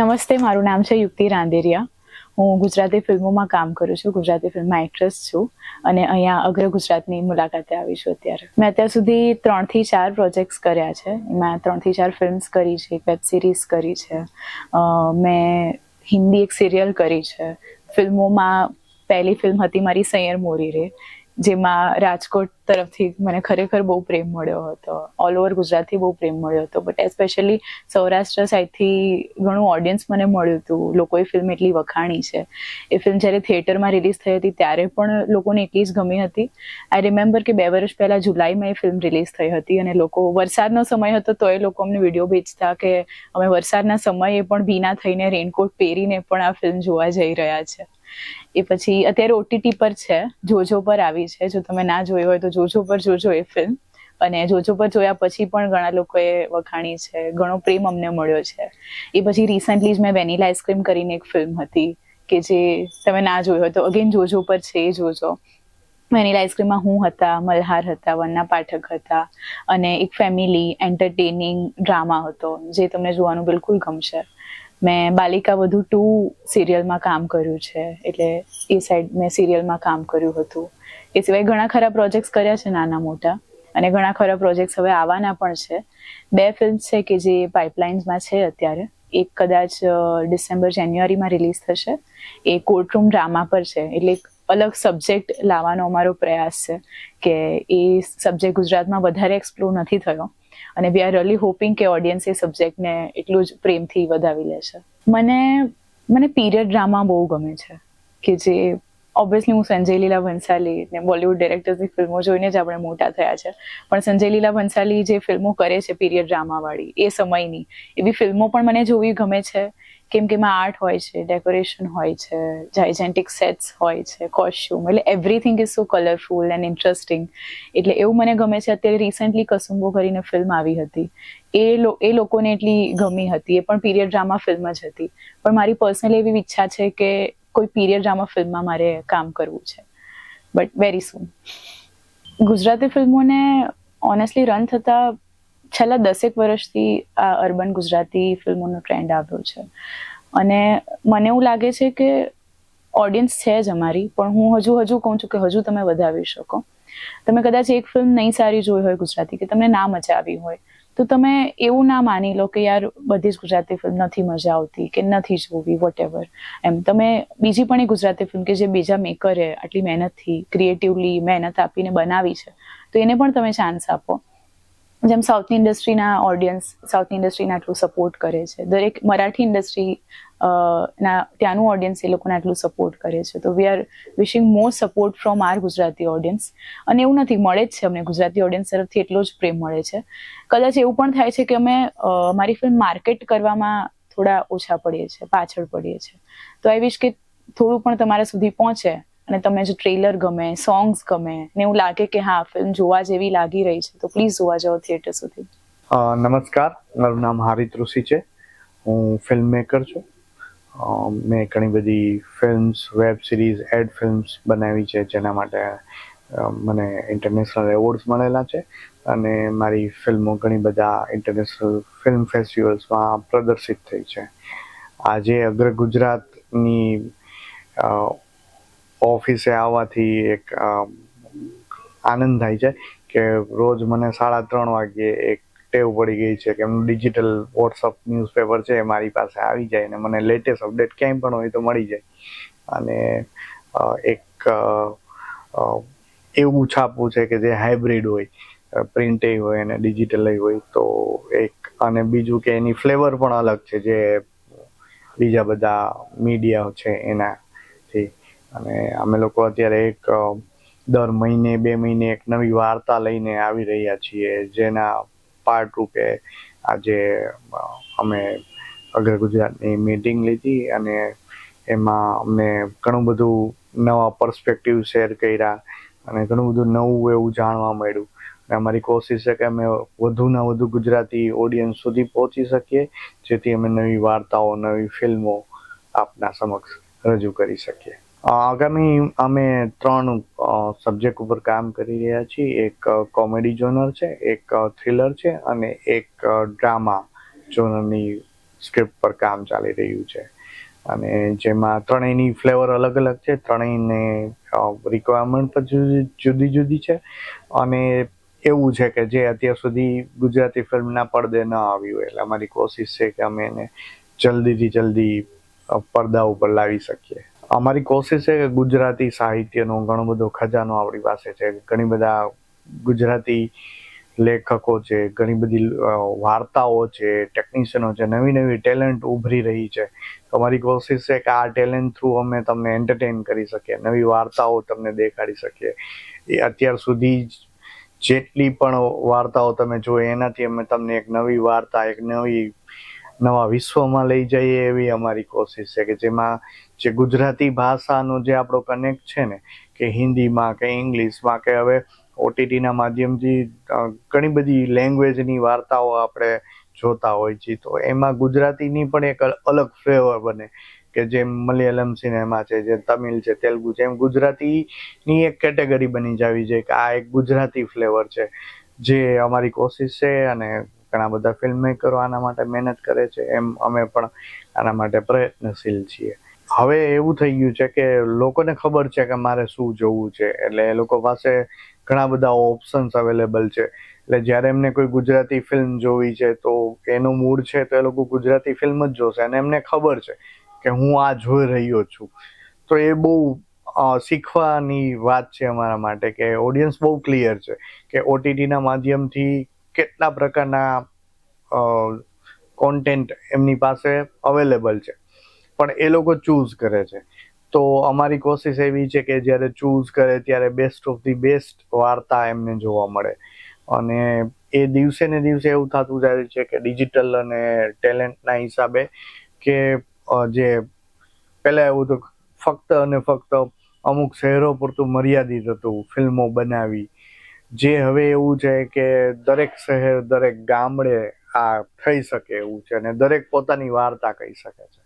નમસ્તે, મારું નામ છે યુક્તિ રાંદેરિયા. હું ગુજરાતી ફિલ્મોમાં કામ કરું છું, ગુજરાતી ફિલ્મમાં એક્ટ્રેસ છું અને અહીંયા અગ્ર ગુજરાતની મુલાકાતે આવી છું અત્યારે. મેં અત્યાર સુધી ત્રણથી ચાર પ્રોજેક્ટ્સ કર્યા છે. એમાં ત્રણથી ચાર ફિલ્મ્સ કરી છે, એક વેબ સિરીઝ કરી છે. મેં હિન્દી એક સિરિયલ કરી છે. ફિલ્મોમાં પહેલી ફિલ્મ હતી મારી સૈયર મોરી રે. જેમાં રાજકોટ તરફથી મને ખરેખર બહુ પ્રેમ મળ્યો હતો. ઓલ ઓવર ગુજરાતથી બહુ પ્રેમ મળ્યો હતો. બટ એસ્પેશિયલી સૌરાષ્ટ્ર સાઈડથી ઘણું ઓડિયન્સ મને મળ્યું હતું. લોકોએ ફિલ્મ એટલી વખાણી છે. એ ફિલ્મ જ્યારે થિયેટરમાં રિલીઝ થઈ હતી ત્યારે પણ લોકોને એટલી જ ગમી હતી. આઈ રિમેમ્બર કે બે વર્ષ પહેલાં જુલાઈમાં એ ફિલ્મ રિલીઝ થઈ હતી અને લોકો, વરસાદનો સમય હતો તો એ લોકો અમને વીડિયો ભેજતા કે અમે વરસાદના સમયે પણ ભીના થઈને રેનકોટ પહેરીને પણ આ ફિલ્મ જોવા જઈ રહ્યા છે. એ પછી અત્યારે ઓટીટી પર છે, જોજો પર આવી છે. જો તમે ના જોઈ હોય તો જોજો પર જોજો એ ફિલ્મ અને જોજો પર જોયા પછી પણ ઘણા લોકોએ વખાણી છે, ઘણો પ્રેમ અમને મળ્યો છે. એ પછી રિસન્ટલી જ મેં વેનીલા આઈસ્ક્રીમ કરીને એક ફિલ્મ હતી કે જે તમે ના જોઈ હોય તો અગેન જોજો પર છે, એ જોજો. વેનીલા આઈસ્ક્રીમમાં હું હતા, મલ્હાર હતા, વન્ના પાઠક હતા અને એક ફેમિલી એન્ટરટેનિંગ ડ્રામા હતો, જે તમને જોવાનું બિલકુલ ગમશે. મેં બાલિકા વધુ ટુ સિરિયલમાં કામ કર્યું છે. એટલે એ સાઈડ મેં સિરિયલમાં કામ કર્યું હતું. એ સિવાય ઘણા ખરા પ્રોજેક્ટ્સ કર્યા છે નાના મોટા. અને ઘણા ખરા પ્રોજેક્ટ્સ હવે આવવાના પણ છે. બે ફિલ્મ્સ છે કે જે પાઇપલાઇન્સમાં છે અત્યારે. એક કદાચ ડિસેમ્બર જાન્યુઆરીમાં રિલીઝ થશે. એ કોર્ટરૂમ ડ્રામા પર છે. એટલે એક અલગ સબ્જેક્ટ લાવવાનો અમારો પ્રયાસ છે કે એ સબ્જેક્ટ ગુજરાતમાં વધારે એક્સપ્લોર નથી થયો. અને વી આર રિયલી હોપિંગ કે ઓડિયન્સ એ સબ્જેક્ટને એટલું જ પ્રેમથી વધાવી લેશે મને મને પીરિયડ ડ્રામા બહુ ગમે છે. કે જે ઓબ્વિયસલી હું સંજય લીલા ભંસાલી ને બોલિવૂડ ડિરેક્ટર્સની ફિલ્મો જોઈને જ આપણે મોટા થયા છે. પણ સંજય લીલા ભંસાલી જે ફિલ્મો કરે છે પીરિયડ ડ્રામાવાળી એ સમયની, એવી ફિલ્મો પણ મને જોવી ગમે છે. કેમ કે એમાં આર્ટ હોય છે, ડેકોરેશન હોય છે જાયજેન્ટિક સેટ્સ હોય છે કોસ્ચ્યુમ એટલે everything is so colourful and interesting એટલે એવું મને ગમે છે, અત્યારે રિસન્ટલી કસુંબો કરીને ફિલ્મ આવી હતી. એ એ લોકોને એટલી ગમી હતી, એ પણ પીરિયડ ડ્રામા ફિલ્મ જ હતી. પણ મારી પર્સનલી એવી ઈચ્છા છે કે કોઈ પીરિયડ ડ્રામા ફિલ્મમાં મારે કામ કરવું છે. બટ વેરી સૂન ગુજરાતી ફિલ્મોને ઓનેસ્ટલી રન થતા છેલ્લા દસેક વર્ષથી આ અર્બન ગુજરાતી ફિલ્મોનો ટ્રેન્ડ આવ્યો છે. અને મને એવું લાગે છે કે ઓડિયન્સ છે જ અમારી, પણ હું હજુ હજુ કહું છું કે હજુ તમે વધાવી શકો. તમે કદાચ એક ફિલ્મ નહીં સારી જોઈ હોય ગુજરાતી, કે તમને ના મજા આવી હોય, તો તમે એવું ના માની લો કે યાર બધી જ ગુજરાતી ફિલ્મ નથી મજા આવતી, કે નથી જોવી વોટ એવર એમ, તમે બીજી પણ એ ગુજરાતી ફિલ્મ કે જે બીજા મેકરે આટલી મહેનતથી ક્રિએટિવલી મહેનત આપીને બનાવી છે, તો એને પણ તમે ચાન્સ આપો. જેમ સાઉથની ઇન્ડસ્ટ્રીના ઓડિયન્સ સાઉથની ઇન્ડસ્ટ્રીને આટલું સપોર્ટ કરે છે. દરેક મરાઠી ઇન્ડસ્ટ્રી ના, ત્યાંનું ઓડિયન્સ એ લોકોને આટલું સપોર્ટ કરે છે. તો we are wishing more support from our Gujarati audience અને એવું નથી, મળે જ છે અમને. ગુજરાતી ઓડિયન્સ તરફથી એટલો જ પ્રેમ મળે છે. કદાચ એવું પણ થાય છે કે અમે મારી ફિલ્મ માર્કેટ કરવામાં થોડા ઓછા પડીએ છીએ પાછળ પડીએ છીએ તો આઈ વિશ કે થોડું પણ તમારા સુધી પહોંચે. અને તમને જો ટ્રેલર ગમે સોંગ્સ ગમે ને એવું લાગે કે હા ફિલ્મ જોવા જેવી લાગી રહી છે, તો પ્લીઝ જોવા જાઓ થિયેટર સુધી. નમસ્કાર. મારું નામ હારિત ઋષિ છે. હું ફિલ્મ મેકર છું મેં ઘણી બધી films web series ad films બનાવી છે, જેના માટે મને ઇન્ટરનેશનલ એવોર્ડ્સ મળેલા છે. અને મારી ફિલ્મો ઘણી બધા ઇન્ટરનેશનલ ફિલ્મ ફેસ્ટિવલ્સમાં પ્રદર્શિત થઈ છે. આજે અગ્ર ગુજરાતની ઓફિસે આવવાથી એક આનંદ થાય છે કે રોજ મને સાડા ત્રણ વાગ્યે એક ટેવ પડી ગઈ છે કે એમનું ડિજિટલ વોટ્સઅપ ન્યૂઝપેપર છે એ મારી પાસે આવી જાય અને મને લેટેસ્ટ અપડેટ ક્યાંય પણ હોય તો મળી જાય. અને એક એવું છાપવું છે કે જે હાઇબ્રિડ હોય પ્રિન્ટેય હોય અને ડિજિટલય હોય તો એક અને બીજું કે એની ફ્લેવર પણ અલગ છે જે બીજા બધા મીડિયા છે એનાથી. અને અમે લોકો અત્યારે એક દર મહિને, બે મહિને એક નવી વાર્તા લઈને આવી રહ્યા છીએ, જેના પાર્ટ રૂપે આજે અમે અગ્ર ગુજરાતની મીટિંગ લીધી અને એમાં અમને ઘણું બધું નવા પર્સપેક્ટિવ શેર કર્યા અને ઘણું બધું નવું એવું જાણવા મળ્યું. અને અમારી કોશિશ છે કે અમે વધુના વધુ ગુજરાતી ઓડિયન્સ સુધી પહોંચી શકીએ, જેથી અમે નવી વાર્તાઓ, નવી ફિલ્મો આપના સમક્ષ રજૂ કરી શકીએ. આગામી અમે ત્રણ સબ્જેક્ટ ઉપર કામ કરી રહ્યા છીએ. એક કોમેડી જોનર છે, એક થ્રિલર છે અને એક ડ્રામા જોનરની સ્ક્રિપ્ટ પર કામ ચાલી રહ્યું છે. અને જેમાં ત્રણેયની ફ્લેવર અલગ અલગ છે. ત્રણેયને રિક્વાયરમેન્ટ પણ જુદી જુદી છે. અને એવું છે કે જે અત્યાર સુધી ગુજરાતી ફિલ્મના પડદે ન આવી હોય. એટલે અમારી કોશિશ છે કે અમે એને જલ્દીથી જલ્દી પડદા ઉપર લાવી શકીએ. અમારી કોશિશ છે કે ગુજરાતી સાહિત્યનો ઘણો બધો ખજાનો આપણી પાસે છે. ઘણી બધા ગુજરાતી લેખકો છે, ઘણી બધી વાર્તાઓ છે ટેકનિશિયનો છે, નવી નવી ટેલેન્ટ ઉભરી રહી છે. અમારી કોશિશ છે કે આ ટેલેન્ટ થ્રુ અમે તમને એન્ટરટેન કરી શકીએ, નવી વાર્તાઓ તમને દેખાડી શકીએ. એ અત્યાર સુધી જેટલી પણ વાર્તાઓ તમે જોઈ, એનાથી અમે તમને એક નવી વાર્તા, એક નવી નવા વિશ્વમાં લઈ જઈએ એવી અમારી કોશિશ છે કે જેમાં જે ગુજરાતી ભાષાનો જે આપણો કનેક્ટ છે ને, કે હિન્દીમાં, કે ઇંગ્લિશમાં, કે હવે ઓટીટીના માધ્યમથી ઘણી બધી લેંગ્વેજની વાર્તાઓ આપણે જોતા હોય છે તો એમાં ગુજરાતીની પણ એક અલગ ફ્લેવર બને કે જેમ મલયાલમ સિનેમા છે, જે તમિલ છે, તેલુગુ છે, એમ ગુજરાતીની એક કેટેગરી બની જવી છે કે આ એક ગુજરાતી ફ્લેવર છે. જે અમારી કોશિશ છે અને ઘણા બધા ફિલ્મ મેકરો આના માટે મહેનત કરે છે, એમ અમે પણ આના માટે પ્રયત્નશીલ છીએ. હવે એવું થઈ ગયું છે કે લોકોને ખબર છે કે મારે શું જોવું છે, એટલે એ લોકો પાસે ઘણા બધા ઓપ્શન્સ અવેલેબલ છે. એટલે જ્યારે એમને કોઈ ગુજરાતી ફિલ્મ જોવી છે, તો એનું મૂડ છે, તો એ લોકો ગુજરાતી ફિલ્મ જ જોશે. અને એમને ખબર છે કે હું આ જોઈ રહ્યો છું. તો એ બહુ શીખવાની વાત છે અમારા માટે કે ઓડિયન્સ બહુ ક્લિયર છે કે ઓટીટીના માધ્યમથી કેટલા પ્રકારના કોન્ટેન્ટ એમની પાસે અવેલેબલ છે. પણ એ લોકો ચૂઝ કરે છે. તો અમારી કોશિશ એવી છે કે જ્યારે ચૂઝ કરે ત્યારે બેસ્ટ ઓફ ધી બેસ્ટ વાર્તા એમને જોવા મળે. અને એ દિવસે ને દિવસે એવું થતું જાય છે કે ડિજિટલ અને ટેલેન્ટના હિસાબે કે જે પહેલાં એવું તો ફક્ત અને ફક્ત અમુક શહેરો પૂરતું મર્યાદિત હતું, ફિલ્મો બનાવી જે હવે એવું છે કે દરેક શહેર, દરેક ગામડે આ થઈ શકે એવું છે અને દરેક પોતાની વાર્તા કહી શકે છે.